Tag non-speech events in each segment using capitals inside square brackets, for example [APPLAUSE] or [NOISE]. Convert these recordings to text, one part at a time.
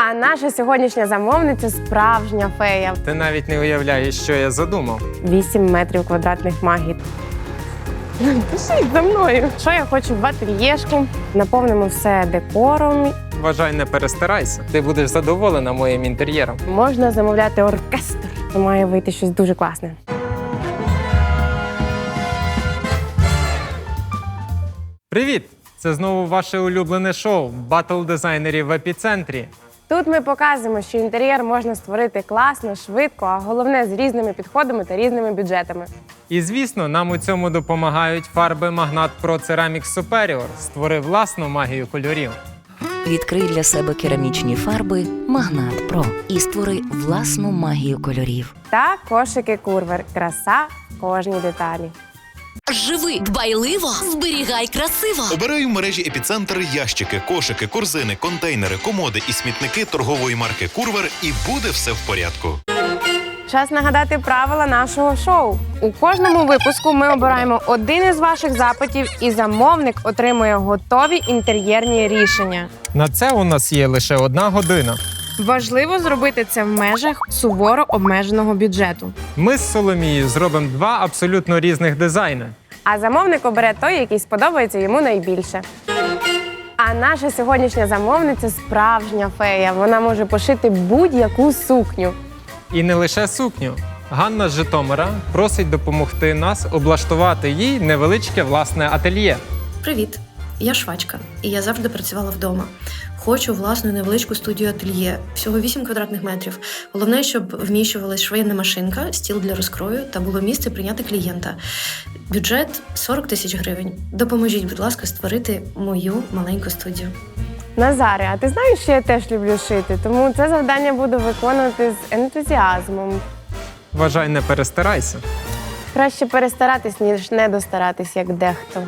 А наша сьогоднішня замовниця справжня фея. Ти навіть не уявляєш, що я задумав. 8 метрів квадратних магії. Пишіть за мною. Що я хочу в ательєшку? Наповнимо все декором. Вважай, не перестарайся. Ти будеш задоволена моїм інтер'єром. Можна замовляти оркестр. Має вийти щось дуже класне. Привіт! Це знову ваше улюблене шоу Батл дизайнерів в епіцентрі. Тут ми показуємо, що інтер'єр можна створити класно, швидко, а головне з різними підходами та різними бюджетами. І звісно, нам у цьому допомагають фарби Magnat Pro Ceramic Superior. Створи власну магію кольорів. Відкрий для себе керамічні фарби Магнат Про і створи власну магію кольорів. Та кошики курвер. Краса в кожній деталі. Живи дбайливо, зберігай красиво. Обирай в мережі епіцентр ящики, кошики, корзини, контейнери, комоди і смітники торгової марки Курвер, і буде все в порядку. Час нагадати правила нашого шоу. У кожному випуску ми обираємо один із ваших запитів, і замовник отримує готові інтер'єрні рішення. На це у нас є лише одна година. Важливо зробити це в межах суворо обмеженого бюджету. Ми з Соломією зробимо два абсолютно різних дизайни. А замовник обере той, який сподобається йому найбільше. А наша сьогоднішня замовниця справжня фея. Вона може пошити будь-яку сукню. І не лише сукню. Ганна з Житомира просить допомогти нас облаштувати їй невеличке власне ательє. Привіт, я швачка, і я завжди працювала вдома. Хочу власну невеличку студію ательє, всього 8 квадратних метрів. Головне, щоб вміщувалась швейна машинка, стіл для розкрою та було місце прийняти клієнта. Бюджет 40 тисяч гривень. Допоможіть, будь ласка, створити мою маленьку студію. Назаре, а ти знаєш, що я теж люблю шити, тому це завдання буду виконувати з ентузіазмом. Вважай, не перестарайся. Краще перестаратись, ніж не достаратись, як дехто.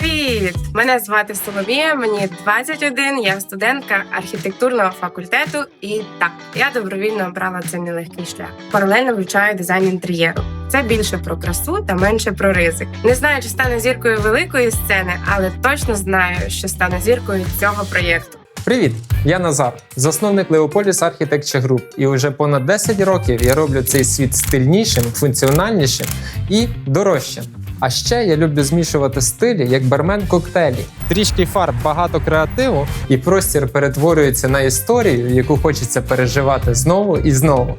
Привіт! Мене звати Соломія, мені 21, я студентка архітектурного факультету. І так, я добровільно обрала цей нелегкий шлях. Паралельно вивчаю дизайн інтер'єру. Це більше про красу та менше про ризик. Не знаю, чи стану зіркою великої сцени, але точно знаю, що стану зіркою цього проєкту. Привіт! Я Назар, засновник Leopolis Architecture Group. І вже понад 10 років я роблю цей світ стильнішим, функціональнішим і дорожчим. А ще я люблю змішувати стилі як бармен коктейлі. Трішки фарб, багато креативу, і простір перетворюється на історію, яку хочеться переживати знову і знову.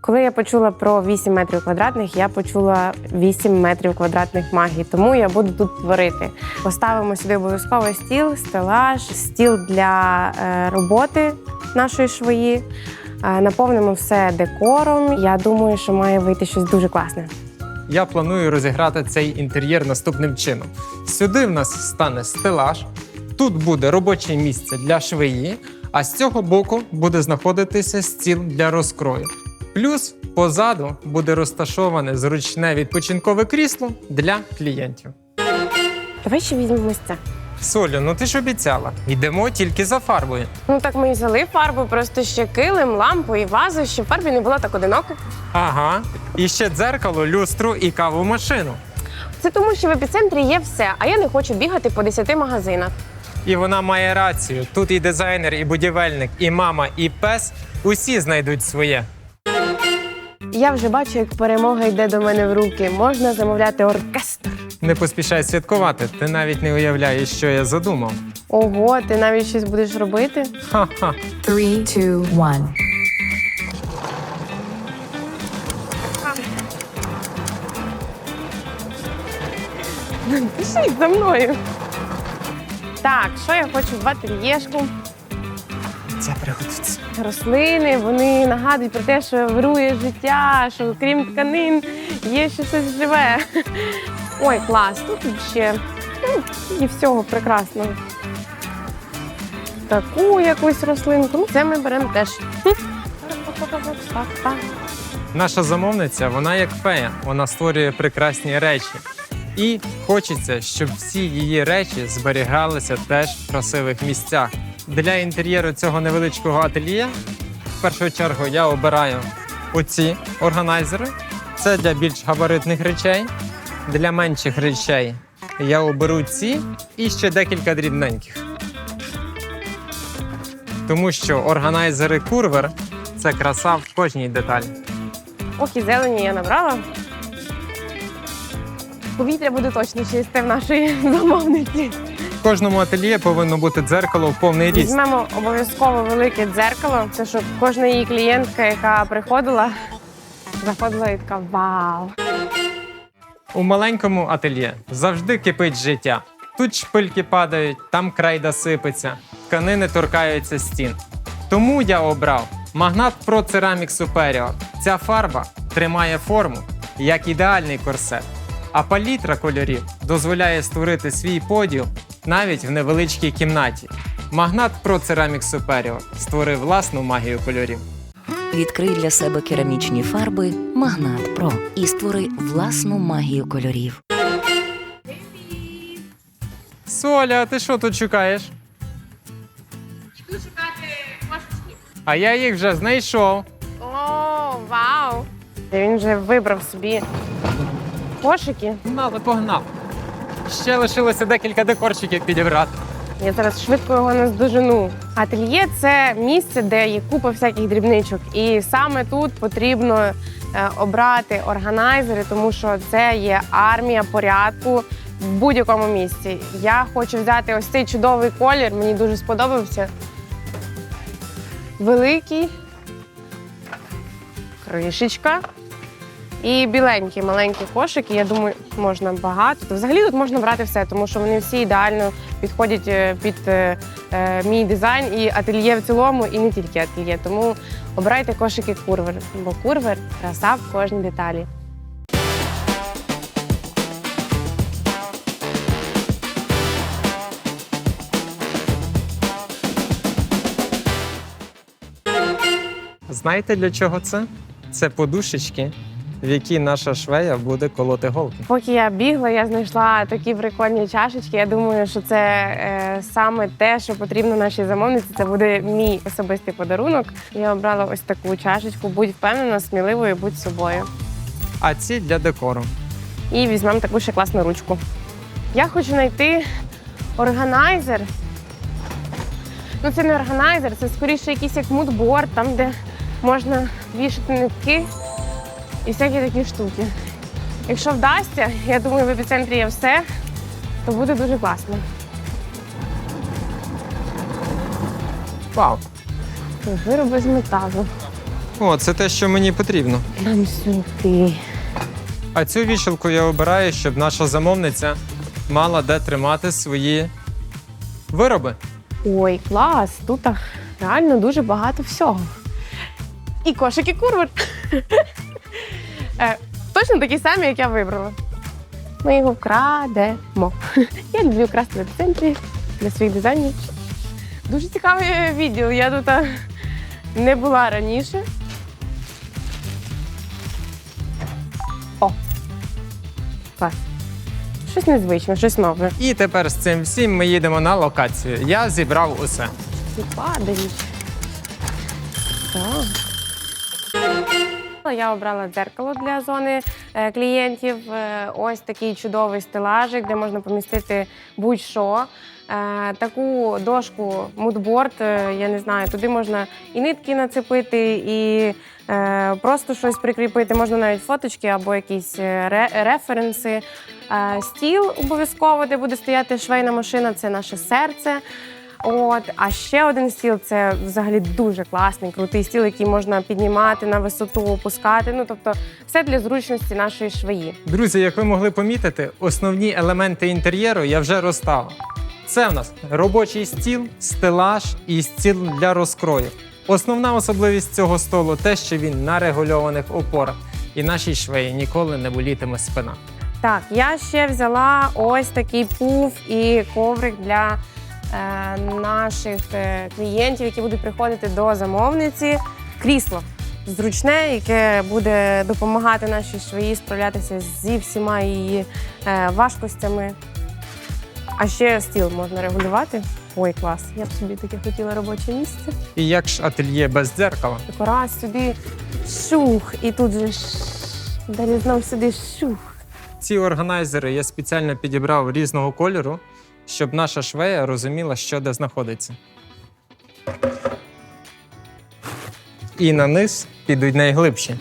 Коли я почула про 8 метрів квадратних, я почула 8 метрів квадратних магії, тому я буду тут творити. Поставимо сюди обов'язково стіл, стелаж, стіл для е, роботи нашої швої. Е, наповнимо все декором. Я думаю, що має вийти щось дуже класне. Я планую розіграти цей інтер'єр наступним чином. Сюди в нас стане стелаж, тут буде робоче місце для швеї, а з цього боку буде знаходитися стіл для розкрою. Плюс позаду буде розташоване зручне відпочинкове крісло для клієнтів. Давай ще візьмемо це. Солю, ну ти ж обіцяла, йдемо тільки за фарбою. Ну так ми і взяли фарбу, просто ще килим, лампу і вазу, щоб фарбі не було так одиноко. Ага, і ще дзеркало, люстру і каву машину. Це тому, що в епіцентрі є все, а я не хочу бігати по 10 магазинах. І вона має рацію. Тут і дизайнер, і будівельник, і мама, і пес усі знайдуть своє. Я вже бачу, як перемога йде до мене в руки. Можна замовляти оркестр. Не поспішай святкувати. Ти навіть не уявляєш, що я задумав. Ого, ти навіть щось будеш робити? Ха-ха. Three, two, one. Пишіть за мною. Так, що я хочу в ательєшку? Це пригодиться. Рослини, вони нагадують про те, що вирує життя, що крім тканин є ще щось живе. Ой, клас, тут ще ну, і всього прекрасного. Таку якусь рослинку. Ну, це ми беремо теж. Наша замовниця, вона як фея, вона створює прекрасні речі. І хочеться, щоб всі її речі зберігалися теж в красивих місцях. Для інтер'єру цього невеличкого ательє в першу чергу я обираю оці органайзери. Це для більш габаритних речей. Для менших речей я оберу ці і ще декілька дрібненьких. тому що органайзери курвер це краса в кожній деталі. Ох, і зелені я набрала. Повітря буде точно чисте в нашій [LAUGHS] замовниці. В кожному ательє повинно бути дзеркало в повний ріст. Візьмемо обов'язково велике дзеркало. Це щоб кожна її клієнтка, яка приходила, заходила і така вау. У маленькому ательє завжди кипить життя. Тут шпильки падають, там крайда сипеться, тканини торкаються стін. Тому я обрав Магнат Pro Ceramic Superior. Ця фарба тримає форму як ідеальний корсет, а палітра кольорів дозволяє створити свій поділ навіть в невеличкій кімнаті. Магнат Pro Ceramic Superior створив власну магію кольорів. Відкрий для себе керамічні фарби Магнат Про і створи власну магію кольорів. Соля, а ти що тут шукаєш? А я їх вже знайшов. О, вау! Він вже вибрав собі кошики. Погнали, погнав. Ще лишилося декілька декорчиків підібрати. Я зараз швидко його наздожену. Ательє це місце, де є купа всяких дрібничок. І саме тут потрібно е, обрати органайзери, тому що це є армія порядку в будь-якому місці. Я хочу взяти ось цей чудовий колір, мені дуже сподобався. Великий, кришечка. І біленькі маленькі кошики, я думаю, можна багато. Взагалі тут можна брати все, тому що вони всі ідеально підходять е, під е, е, мій дизайн і ательє в цілому, і не тільки ательє. Тому обирайте кошики курвер, бо курвер краса в кожній деталі. Знаєте для чого це? Це подушечки, в які наша швея буде колоти голки. Поки я бігла, я знайшла такі прикольні чашечки. Я думаю, що це е, саме те, що потрібно нашій замовниці. Це буде мій особистий подарунок. Я обрала ось таку чашечку. Будь впевнена, сміливою, будь собою. А ці для декору. І візьмемо таку ще класну ручку. Я хочу знайти органайзер. Ну, це не органайзер, це скоріше якийсь як мудборд, там, де можна вішати нитки і всякі такі штуки. Якщо вдасться, я думаю, в епіцентрі є все, то буде дуже класно. Вау! Вироби з металу. О, це те, що мені потрібно. Нам сюди. А цю вішалку я обираю, щоб наша замовниця мала де тримати свої вироби. Ой, клас! Тут реально дуже багато всього. І кошики курвер. Е, Точно такі самі, як я вибрала. Ми його вкрадемо. [LAUGHS] Я люблю красти в епіцентрі для своїх дизайнів. Дуже цікавий відділ. Я тут не була раніше. О! Клас. Щось незвичне, щось нове. І тепер з цим всім ми їдемо на локацію. Я зібрав усе. Ти падаєш. Я обрала дзеркало для зони е, клієнтів. Е, Ось такий чудовий стелажик, де можна помістити будь-що. Е, Таку дошку мудборд, я не знаю, туди можна і нитки нацепити, і просто щось прикріпити. Можна навіть фоточки або якісь референси. Стіл обов'язково, де буде стояти швейна машина, це наше серце. От, а ще один стіл це взагалі дуже класний, крутий стіл, який можна піднімати на висоту, опускати. Ну тобто, все для зручності нашої швеї. Друзі, як ви могли помітити, основні елементи інтер'єру я вже розставив. Це в нас робочий стіл, стелаж і стіл для розкрою. Основна особливість цього столу те, що він на регульованих опорах, і нашій швеї ніколи не болітиме спина. Так, я ще взяла ось такий пуф і коврик для наших е, клієнтів, які будуть приходити до замовниці. Крісло зручне, яке буде допомагати нашій швеї справлятися зі всіма її е, важкостями. А ще стіл можна регулювати. Ой, клас! Я б собі таке хотіла робоче місце. І як ж ательє без дзеркала? Так раз сюди шух, і тут же ш... далі знов сюди шух. Ці органайзери я спеціально підібрав різного кольору, щоб наша швея розуміла, що де знаходиться. і на низ підуть найглибші.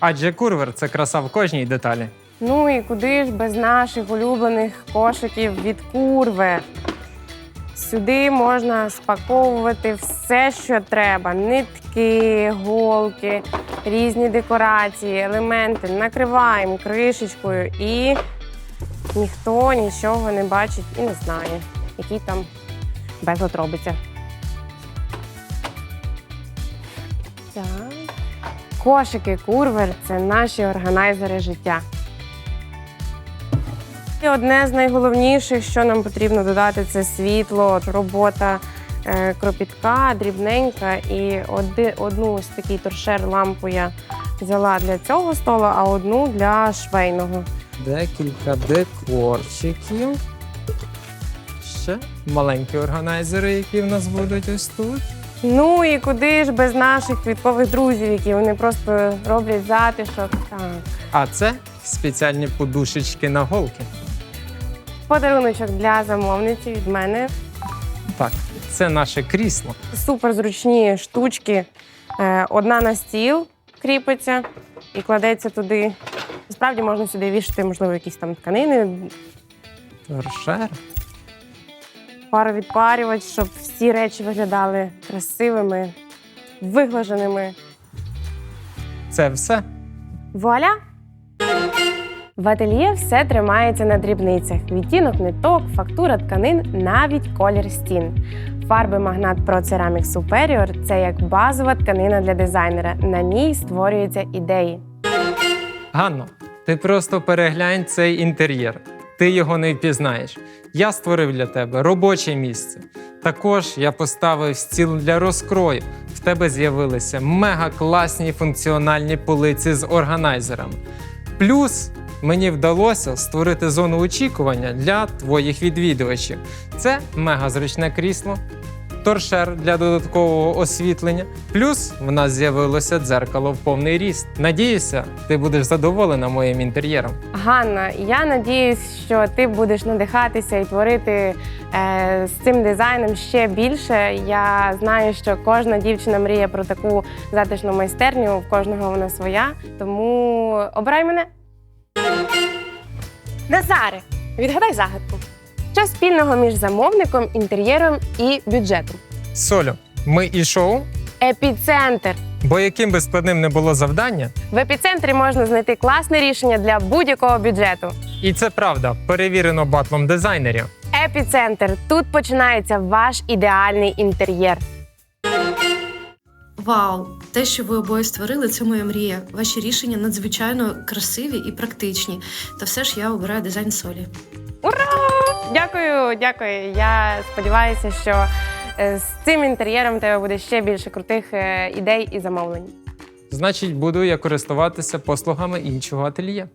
Адже курвер це краса в кожній деталі. Ну і куди ж без наших улюблених кошиків від курви? Сюди можна спаковувати все, що треба: нитки, голки, різні декорації, елементи. Накриваємо кришечкою і ніхто нічого не бачить і не знає, який там безлад робиться. Так. Кошики курвер це наші органайзери життя. І одне з найголовніших, що нам потрібно додати, це світло, робота е, кропітка, дрібненька. І оди, одну ось такий торшер лампу я взяла для цього столу, а одну для швейного. Декілька декорчиків. Ще маленькі органайзери, які в нас будуть ось тут. Ну і куди ж без наших квіткових друзів, які вони просто роблять затишок. Так. А це спеціальні подушечки на голки. Подаруночок для замовниці від мене. Так, це наше крісло. суперзручні штучки. Е, Одна на стіл кріпиться і кладеться туди. Насправді можна сюди вішати, можливо, якісь там тканини, Торшер. паровідпарювач, щоб всі речі виглядали красивими, виглаженими. Це все. Вуаля! В ательє все тримається на дрібницях: відтінок ниток, фактура тканин, навіть колір стін. Фарби Магнат Pro Ceramic Superior – це як базова тканина для дизайнера. На ній створюються ідеї. Ганно, ти просто переглянь цей інтер'єр. Ти його не впізнаєш. Я створив для тебе робоче місце. Також я поставив стіл для розкрою. В тебе з'явилися мега класні функціональні полиці з органайзерами. Плюс мені вдалося створити зону очікування для твоїх відвідувачів. Це мега зручне крісло, торшер для додаткового освітлення. Плюс в нас з'явилося дзеркало в повний ріст. Надіюся, ти будеш задоволена моїм інтер'єром. Ганна, я надіюсь, що ти будеш надихатися і творити е, з цим дизайном ще більше. Я знаю, що кожна дівчина мріє про таку затишну майстерню, в кожного вона своя. Тому обирай мене. Назаре, відгадай загадку. Що спільного між замовником, інтер'єром і бюджетом? Солю, ми і шоу, Епіцентр. бо яким би складним не було завдання, В епіцентрі можна знайти класне рішення для будь-якого бюджету. і це правда, перевірено батлом дизайнерів. Епіцентр. Тут починається ваш ідеальний інтер'єр. Вау! Те, що ви обоє створили, це моя мрія. Ваші рішення надзвичайно красиві і практичні. Та все ж я обираю дизайн солі. Ура! Дякую, дякую. Я сподіваюся, що е, з цим інтер'єром у тебе буде ще більше крутих е, ідей і замовлень. Значить, буду я користуватися послугами іншого ательє.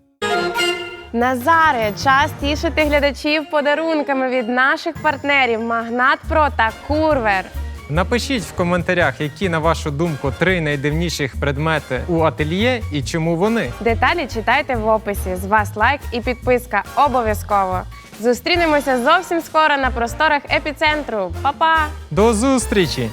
Назаре, час тішити глядачів подарунками від наших партнерів Магнат Про та Курвер. Напишіть в коментарях, які, на вашу думку, три найдивніших предмети у ательє і чому вони. Деталі читайте в описі. З вас лайк і підписка обов'язково. Зустрінемося зовсім скоро на просторах епіцентру. Па-па! До зустрічі!